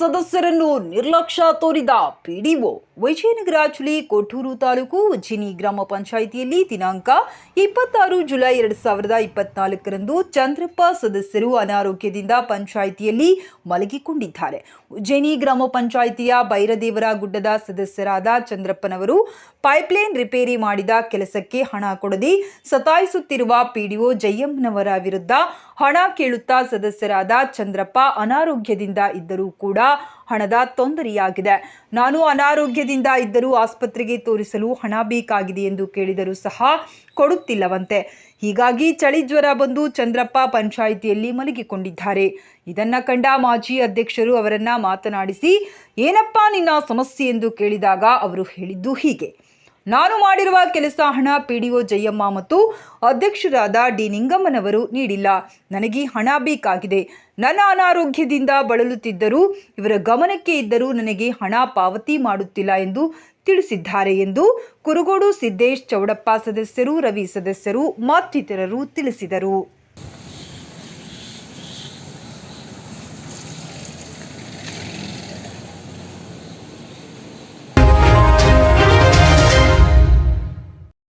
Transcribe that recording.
ಸದಸ್ಯರನ್ನು ನಿರ್ಲಕ್ಷ್ಯ ತೋರಿದ ಪಿಡಿಒ. ವಿಜಯನಗರ ಚುಲಿ ಕೊಟ್ಟೂರು ತಾಲೂಕು ಉಜ್ಜಿನಿ ಗ್ರಾಮ ಪಂಚಾಯಿತಿಯಲ್ಲಿ ದಿನಾಂಕ ಇಪ್ಪತ್ತಾರು ಜುಲೈ ಎರಡು ಸಾವಿರದ ಇಪ್ಪತ್ನಾಲ್ಕರಂದು ಚಂದ್ರಪ್ಪ ಸದಸ್ಯರು ಅನಾರೋಗ್ಯದಿಂದ ಪಂಚಾಯಿತಿಯಲ್ಲಿ ಮಲಗಿಕೊಂಡಿದ್ದಾರೆ. ಉಜ್ಜಯಿನಿ ಗ್ರಾಮ ಪಂಚಾಯಿತಿಯ ಬೈರದೇವರ ಗುಡ್ಡದ ಸದಸ್ಯರಾದ ಚಂದ್ರಪ್ಪನವರು ಪೈಪ್ಲೈನ್ ರಿಪೇರಿ ಮಾಡಿದ ಕೆಲಸಕ್ಕೆ ಹಣ ಕೊಡದೆ ಸತಾಯಿಸುತ್ತಿರುವ ಪಿಡಿಒ ಜಯಮ್ಮನವರ ವಿರುದ್ಧ ಹಣ ಕೇಳುತ್ತಾ ಸದಸ್ಯರಾದ ಚಂದ್ರಪ್ಪ ಅನಾರೋಗ್ಯದಿಂದ ಇದ್ದರೂ ಕೂಡ ಹಣದ ತೊಂದರೆಯಾಗಿದೆ. ನಾನು ಅನಾರೋಗ್ಯದಿಂದ ಇದ್ದರೂ ಆಸ್ಪತ್ರೆಗೆ ತೋರಿಸಲು ಹಣ ಬೇಕಾಗಿದೆ ಎಂದು ಕೇಳಿದರೂ ಸಹ ಕೊಡುತ್ತಿಲ್ಲವಂತೆ. ಹೀಗಾಗಿ ಚಳಿ ಜ್ವರ ಬಂದು ಚಂದ್ರಪ್ಪ ಪಂಚಾಯಿತಿಯಲ್ಲಿ ಮಲಗಿಕೊಂಡಿದ್ದಾರೆ. ಇದನ್ನ ಕಂಡ ಮಾಜಿ ಅಧ್ಯಕ್ಷರು ಅವರನ್ನ ಮಾತನಾಡಿಸಿ, ಏನಪ್ಪಾ ನಿನ್ನ ಸಮಸ್ಯೆ ಎಂದು ಕೇಳಿದಾಗ ಅವರು ಹೇಳಿದ್ದು ಹೀಗೆ. ನಾನು ಮಾಡಿರುವ ಕೆಲಸ ಹಣ ಪಿಡಿಒ ಜಯಮ್ಮ ಮತ್ತು ಅಧ್ಯಕ್ಷರಾದ ಡಿ ನಿಂಗಮ್ಮನವರು ನೀಡಿಲ್ಲ. ನನಗೆ ಹಣ ಬೇಕಾಗಿದೆ. ನನ್ನ ಅನಾರೋಗ್ಯದಿಂದ ಬಳಲುತ್ತಿದ್ದರೂ, ಇವರ ಗಮನಕ್ಕೆ ಇದ್ದರೂ ನನಗೆ ಹಣ ಪಾವತಿ ಮಾಡುತ್ತಿಲ್ಲ ಎಂದು ತಿಳಿಸಿದ್ದಾರೆ ಎಂದು ಕುರುಗೋಡು ಸಿದ್ದೇಶ್ ಚೌಡಪ್ಪ ಸದಸ್ಯರು, ರವಿ ಸದಸ್ಯರು, ಮತ್ತಿತರರು ತಿಳಿಸಿದರು.